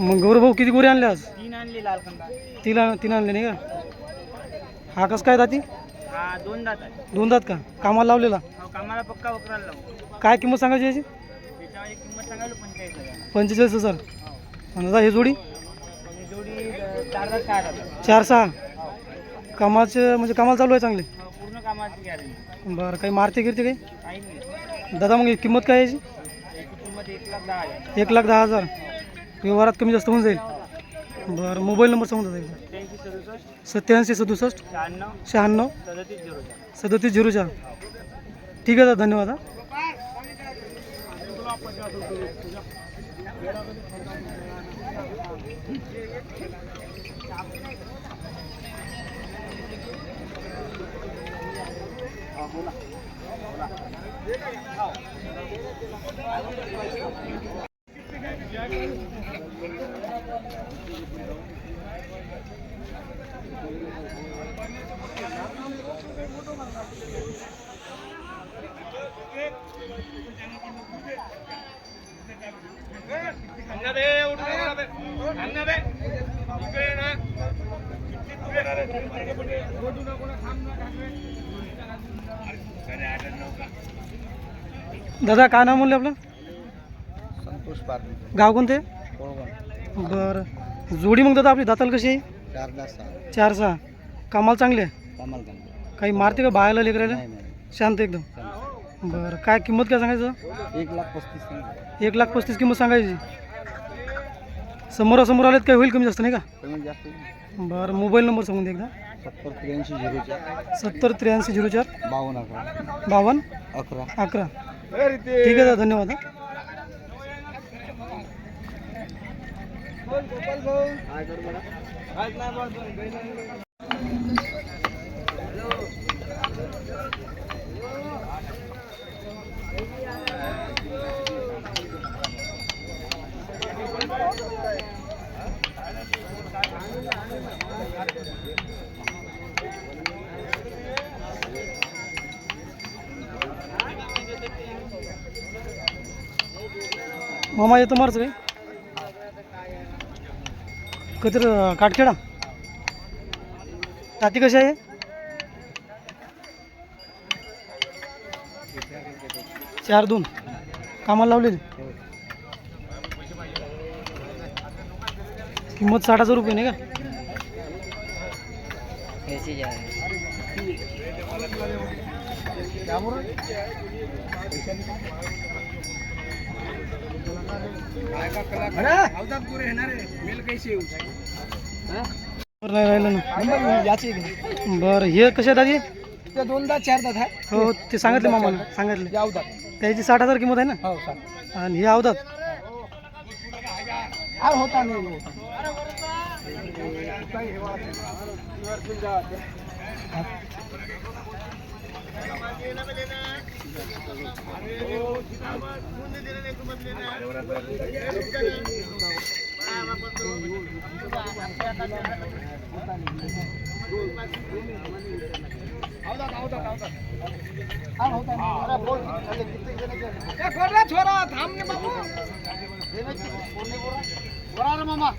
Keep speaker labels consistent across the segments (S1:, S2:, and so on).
S1: मग गौरव भाऊ किती गोरे आणले आज?
S2: तीन आणली लाल कंदा
S1: तिला तीन आणले नाही का? हा कसं काय दाती?
S2: हा दोन दात आहे
S1: दोन दात का? कामाला लावलेला?
S2: हो कामाला पक्का वकराला लावू.
S1: काय किंमत सांगायची याची?
S2: पंचेचाळीस हजार.
S1: हजार? आणि दादा हे जोडी?
S2: चार सहा
S1: सहा? कामाचे म्हणजे कामाला चालू आहे चांगले?
S2: हो,
S1: बरं काही मारते गिरते काही? दादा मग ही किंमत काय याची?
S2: एक लाख दहा हजार.
S1: व्यवहारात कमी जास्त होऊन जाईल. बरं मोबाईल नंबर सांगून दादा सत्याऐंशी सदुसष्ट.
S2: शहाण्णव.
S1: शहाण्णव.
S2: सदतीस झिरो चार.
S1: सदतीस झिरो चार. ठीक आहे दादा धन्यवाद हा. बोला दादा काय नाव म्हणलं आपलं?
S2: संतोष पाटील
S1: गाव कोणते? बरं. जोडी मग दादा आपली दाताल कशी आहे?
S2: चार सहा.
S1: चार सहा. कामाला चांगले आहे?
S2: कामाला
S1: काही मारते का बायाला लेकरायला
S2: नाही
S1: शांत एकदम. बरं. काय किंमत काय सांगायचं?
S2: एक लाख पस्तीस सांगितलं.
S1: एक लाख पस्तीस किंमत सांगायची. समोरासमोर आलेत काय? होईल कमी जास्त नाही का?
S2: जास्त नाही.
S1: बरं मोबाईल नंबर सांगून दे एकदा.
S2: सत्तर त्र्याऐंशी झिरो चार.
S1: सत्तर त्र्याऐंशी झिरो चार.
S2: बावन्न अकरा.
S1: बावन्न?
S2: अकरा.
S1: अकरा. ठीक आहे दादा धन्यवाद हा. मामा येतो मारच काय? कधी काटखेडा? ताती कशी आहे? चार दोन. कामाला लावलेली. किंमत साठ हजार रुपये नाही का? नाही राहिलं ना बरं हे कसे दादी?
S2: त्या दोनदा चार दात आहे
S1: हो ते सांगितले मामाला सांगितले.
S2: यावतात
S1: त्याची साठ हजार किंमत आहे ना?
S2: हो सर
S1: आणि हे अवधात
S2: होता नाही होता छोरा थांब बाबू मामा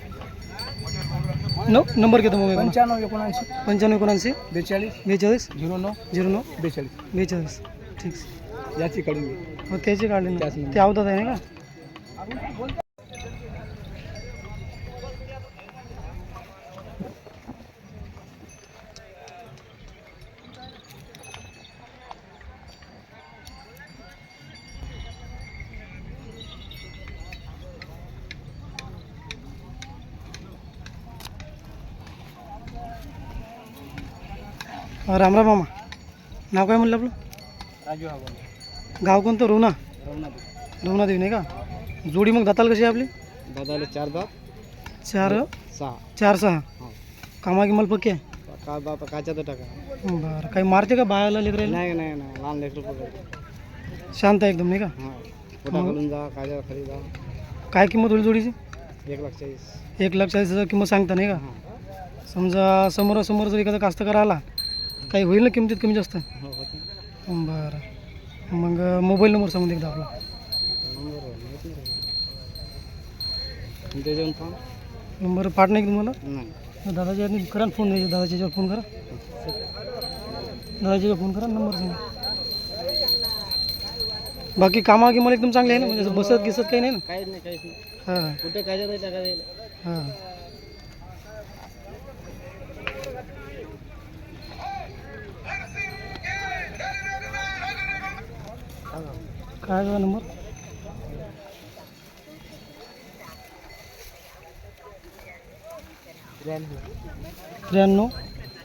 S1: नो नंबर घेतो मोबाईल
S2: पंच्याण्णव एकोणऐंशी.
S1: पंच्याण्णव एकोणऐंशी.
S2: बेचाळीस.
S1: बेचाळीस.
S2: झिरो नऊ.
S1: झिरो नऊ.
S2: बेचाळीस.
S1: बेचाळीस. ठीक.
S2: याची कडून
S1: मग त्याची काढले ना
S2: त्याच
S1: ते अवधात आहे ना का? राम राम मामा. नाव काय म्हणलं आपलं?
S2: राजू हा बोल
S1: गाव कोणतं? रोना
S2: रवनाथ
S1: रवणादेवी नाही का? जोडी मग दाताल कशी आहे आपली?
S2: दादाला चार दात.
S1: चार?
S2: सहा.
S1: चार सहा?
S2: हो.
S1: कामा किमाल पक्की आहे?
S2: का दात काच्या तर टाका.
S1: बरं. काही मारते का बायाला लेकरायला
S2: नाही नाही नाही. लहान लेकरं पकडते
S1: शांत आहे एकदम नाही का?
S2: हां. जा खाली जा.
S1: काय किंमत होईल जोडीची?
S2: एक लाख चाळीस.
S1: एक लाख चाळीस हजार किंमत सांगता नाही का?
S2: हां.
S1: समजा समोरासमोर जर एखादा कास्तकार आला काही होईल ना किमतीत कमी जास्त?
S2: हो होते.
S1: बरं. मग मोबाईल नंबर सांगून एकदा आपला.
S2: नंबर
S1: पाठ नाही का तुम्हाला? दादाच्या याने करा ना फोन दादाच्या याच्यावर फोन करा. दादाच्या फोन करा नंबर सांगा. बाकी कामा की मला एकदम चांगले आहे ना? म्हणजे बसत गिसत काही नाही ना? हां.
S2: कुठे जाईल
S1: हां. काय आहे नंबर
S2: त्र्याण्णव.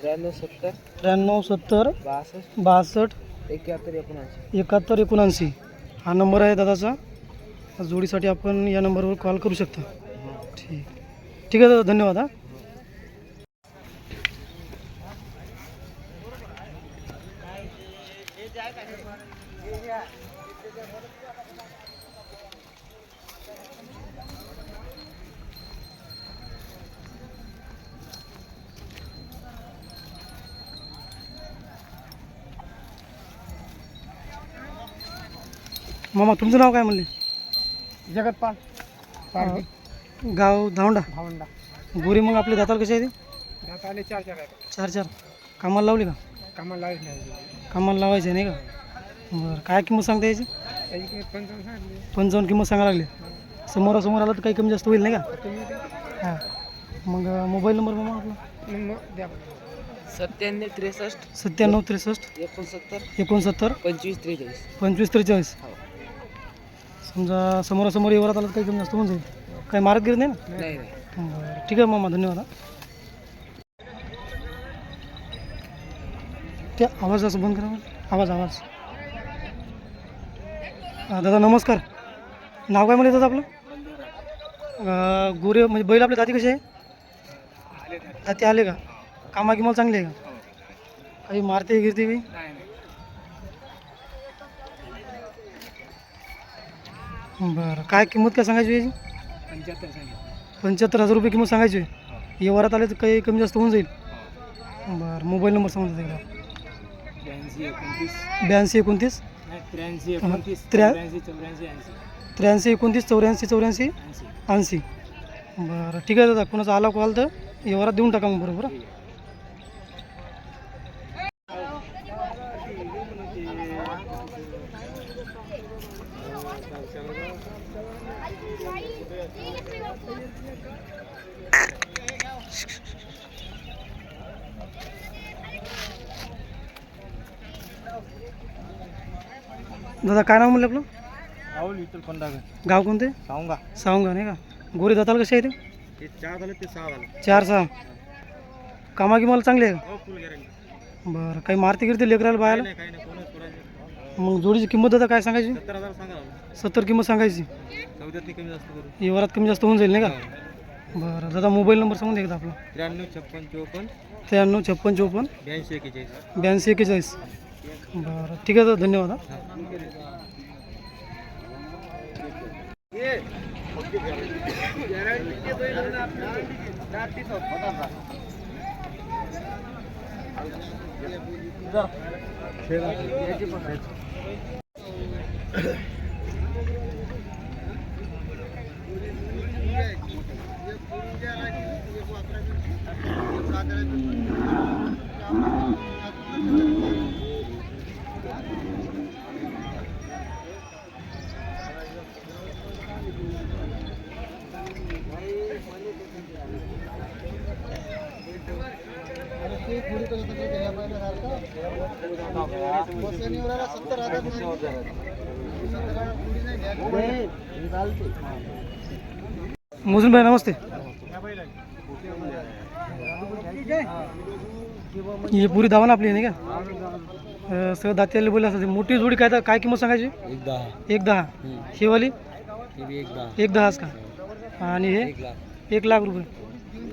S1: त्र्याण्णव
S2: सत्तर.
S1: त्र्याण्णव सत्तर.
S2: बासष्ट.
S1: बासष्ट.
S2: एकाहत्तर एकोणऐंशी.
S1: एकाहत्तर एकोणऐंशी. हा नंबर आहे दादाचा. जोडीसाठी आपण या नंबरवर कॉल करू शकता. ठीक. ठीक आहे दादा धन्यवाद हा. मामा तुमचं नाव काय म्हणले?
S2: जगतपाल
S1: गाव धावंडा.
S2: भावंडा
S1: गोरी मग आपले दाताल कसे आहे ते?
S2: आले चार चार आहेत.
S1: चार चार. कामाला लावली का?
S2: कामाला लावायच नाही
S1: कामाला लावायचे आहे नाही का? बरं काय किंमत सांगता याची
S2: त्याची किंमत पंचावन्न सांगितली.
S1: पंचावन्न किंमत सांगा लागली. समोरासमोर आलं तर काही कमी जास्त होईल नाही का?
S2: तुम्ही
S1: हां. मग मोबाईल नंबर मामा आपला?
S2: नंबर द्या सत्त्याण्णव त्रेसष्ट
S1: सत्त्याण्णव त्रेसष्ट
S2: एकोणसत्तर
S1: एकोणसत्तर
S2: पंचवीस त्रेचाळीस.
S1: पंचवीस त्रेचाळीस.
S2: हो.
S1: समजा समोरासमोर येवरात आलं तर काही कमी जास्त होऊन जाईल. काही मारत गिरत नाही ना?
S2: नाही नाही.
S1: बरं ठीक आहे मामा धन्यवाद हा. त्या आवाज असं बंद करा बरं. आवाज आवाज. हा, दादा नमस्कार. नाव काय म्हणत आपलं? अं, गोरे म्हणजे बैल आपल्या दाती कसे आहे? दाती आले का? कामा किमाला चांगले आहे का? काही मारते गिरते काही
S2: नाही.
S1: बरं. काय किंमत काय सांगायची याची
S2: पंच्याहत्तर सांगितलं
S1: पंच्याहत्तर हजार रुपये किंमत सांगायची आहे. व्यवहारात आले तर काही कमी जास्त होऊन जाईल. बरं मोबाईल नंबर सांगून एकदा
S2: ब्याऐंशी एकोणतीस.
S1: ब्याऐंशी एकोणतीस?
S2: नाही त्र्याऐंशी
S1: हा,
S2: एकोणतीस
S1: त्र्या-
S2: त्र्याऐंशी चौऱ्याऐंशी ऐंशी.
S1: त्र्याऐंशी एकोणतीस चौऱ्याऐंशी चौऱ्याऐंशी?
S2: ऐंशी.
S1: ऐंशी. बरं ठीक आहे दादा. कोणाचा आला कॉल तर व्यवहारात देऊन टाका मग बरोबर. दादा काय नाव म्हणलं आपलं?
S2: राहुल विठ्ठल पंडागर.
S1: गाव कोणते?
S2: सांगा
S1: सावंगा नाही का? गोरी दाताला कसे आहे ते
S2: चार झालं ते सहा झालं.
S1: चार सहा. कामा किमाला चांगले आहे
S2: हो फुल गॅरंटी
S1: का बरं काही मारती गिरते लेकराला बायाला
S2: नाही काही नाही कोणच कोणाचे
S1: मग जोडीची किंमत दादा काय सांगायची?
S2: सत्तर हजार सांगा ना.
S1: सत्तर किंमत सांगायची.
S2: चौद्यात कमी जास्त करू.
S1: व्यवहारात कमी जास्त होऊन जाईल नाही का? बरं दादा मोबाईल नंबर सांगून द्या एकदा आपला.
S2: त्र्याण्णव छप्पन चोपन्न.
S1: त्र्याण्णव छप्पन चोपन्न.
S2: ब्याऐंशी एकेचाळीस
S1: ब्याऐंशी एक्केचाळीस. बरं ठीक आहे दादा धन्यवाद मोजून भाई नमस्ते. ही पुरी धावा ना आपली नाही का? सगळं दात्याला बोलले असतात मोठी जोडी काय काय किंमत सांगायची?
S2: एक दहा.
S1: एक दहा. ही वाली?
S2: एक दहा.
S1: एक दहाच का? आणि हे?
S2: एक लाख.
S1: रुपये.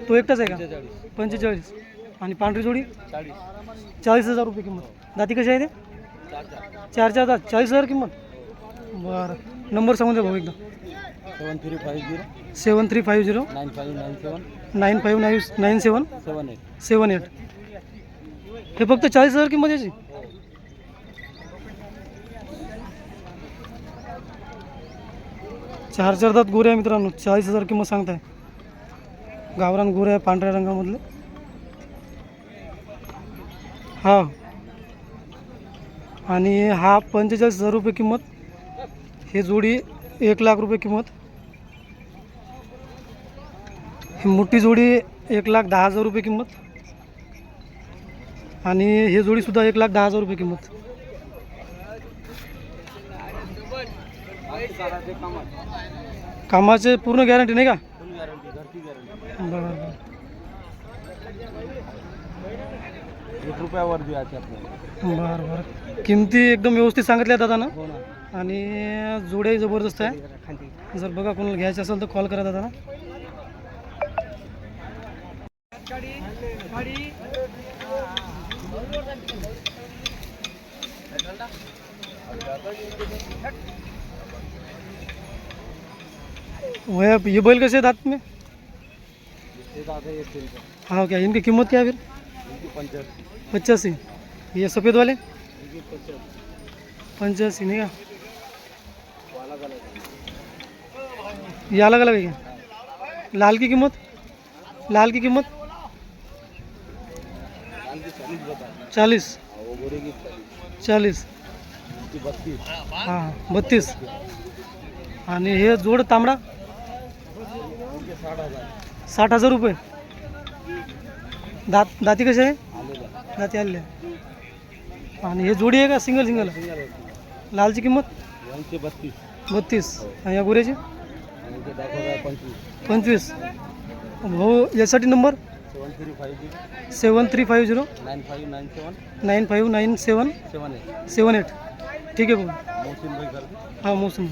S1: तो एकटाच आहे का? पंचेचाळीस. आणि पांढरी जोडी?
S2: चाळीस
S1: हजार रुपये किंमत. दाती कशी आहे ते?
S2: चार चार.
S1: चार चार दात. चाळीस हजार किंमत. बरं. नंबर सांगून द्या भाऊ एकदा.
S2: Seven three five zero.
S1: Seven three five zero.
S2: Nine five nine seven.
S1: Nine five nine nine seven.
S2: Seven eight.
S1: Seven eight. हे फक्त चाळीस हजार किंमत याची. चार चार दात गोरे आहे मित्रांनो. चाळीस हजार किंमत सांगताय. गावरान गोरे आहे पांढऱ्या रंगामधले. हा. आणि हा पंचेचाळीस हजार रुपये किंमत. हे जोडी एक लाख रुपये किंमत. ही मोठी जोडी एक लाख दहा हजार रुपये किंमत. आणि हे जोडीसुद्धा एक लाख दहा हजार रुपये किंमत. कामाचे पूर्ण गॅरंटी नाही का? बरं बरं बरं बरं किमती एकदम व्यवस्थित सांगितल्या दादा
S2: हो ना.
S1: आणि जोड्याही ज़बरदस्त आहे.
S2: खाली
S1: जर बघा कोणाला घ्यायचं असेल तर कॉल करा दादा. वह ये बैल कैसे दांत में
S2: ते
S1: हाँ क्या इनकी कीमत क्या है फिर? पचासी. ये सफ़ेद वाले पंचासी. नहीं का?
S2: अलग अलग
S1: ये अलग अलग है लाल की कीमत? लाल की कीमत?
S2: चालीस।
S1: चालीस।
S2: की
S1: हाँ, बत्तीस। हे जोड तांबडा?
S2: साठ हज़ार
S1: रुपये। दात दाती कसे
S2: आलेला
S1: दाती आणि हे जोडी आहे का? सिंगल सिंगल
S2: होती
S1: लालची किंमत?
S2: बत्तीस
S1: बत्तीस. आणि या गोऱ्याची
S2: पंचवीस.
S1: भाऊ यासाठी number?
S2: Seven three five zero.
S1: Seven three five zero
S2: nine five nine seven.
S1: Nine five nine seven
S2: seven eight.
S1: Seven eight ठीक आहे भाऊ. हां मोसम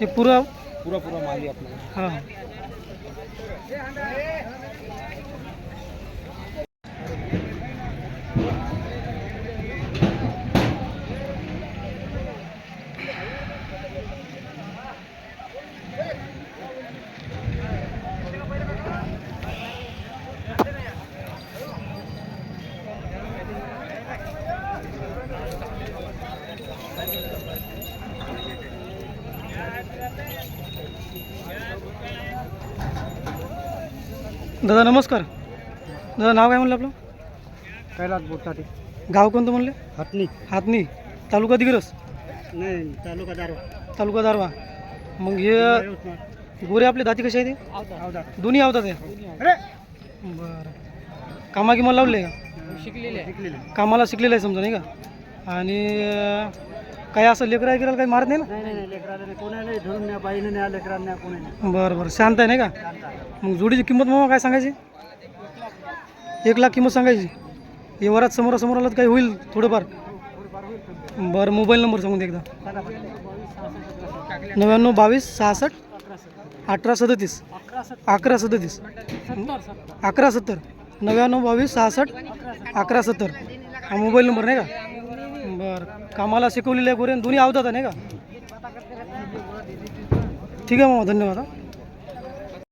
S1: हे पुरा
S2: पूरा पूरा माल ही अपना
S1: हां. दादा नमस्कार. दादा नाव काय म्हणलं आपलं?
S2: कैलास बोटाटे.
S1: गाव कोणतं म्हणले?
S2: हटनी
S1: हातनी. तालुका दिग्रस?
S2: नाही तालुका दारवा.
S1: तालुका दारवा. मग हे गोरे आपले दाती कसे आहे ते दोन्ही आवतात ते बरं. कामा किमा लावले का?
S2: शिकलेले
S1: कामाला शिकलेलं आहे समजा नाही का? आणि काय असं लेकरा गिराला काही मारत नाही ना?
S2: नाही नाही नाही लेकराला नाही. कोणाला नाही धरून न्या बाईने न्या लेकरांना न्या कोणी नाही
S1: बरं बरं. शांत आहे नाही का? मग जोडीची किंमत मग काय सांगायची? एक लाख किंमत सांगायची. हे वरात समोरासमोर आलं तर काही होईल थोडंफार. बरं मोबाईल नंबर सांगून दे एकदा. नव्याण्णव बावीस सहासष्ट अठरा सदतीस. अकरा सदतीस. अकरा सत्तर. नव्याण्णव बावीस सहासष्ट अकरा सत्तर. हा मोबाईल नंबर नाही का? बर. कामाला शिकवलेले आहे गोरे दोन्ही आवतात नाही का? ठीक आहे मामा धन्यवाद हा.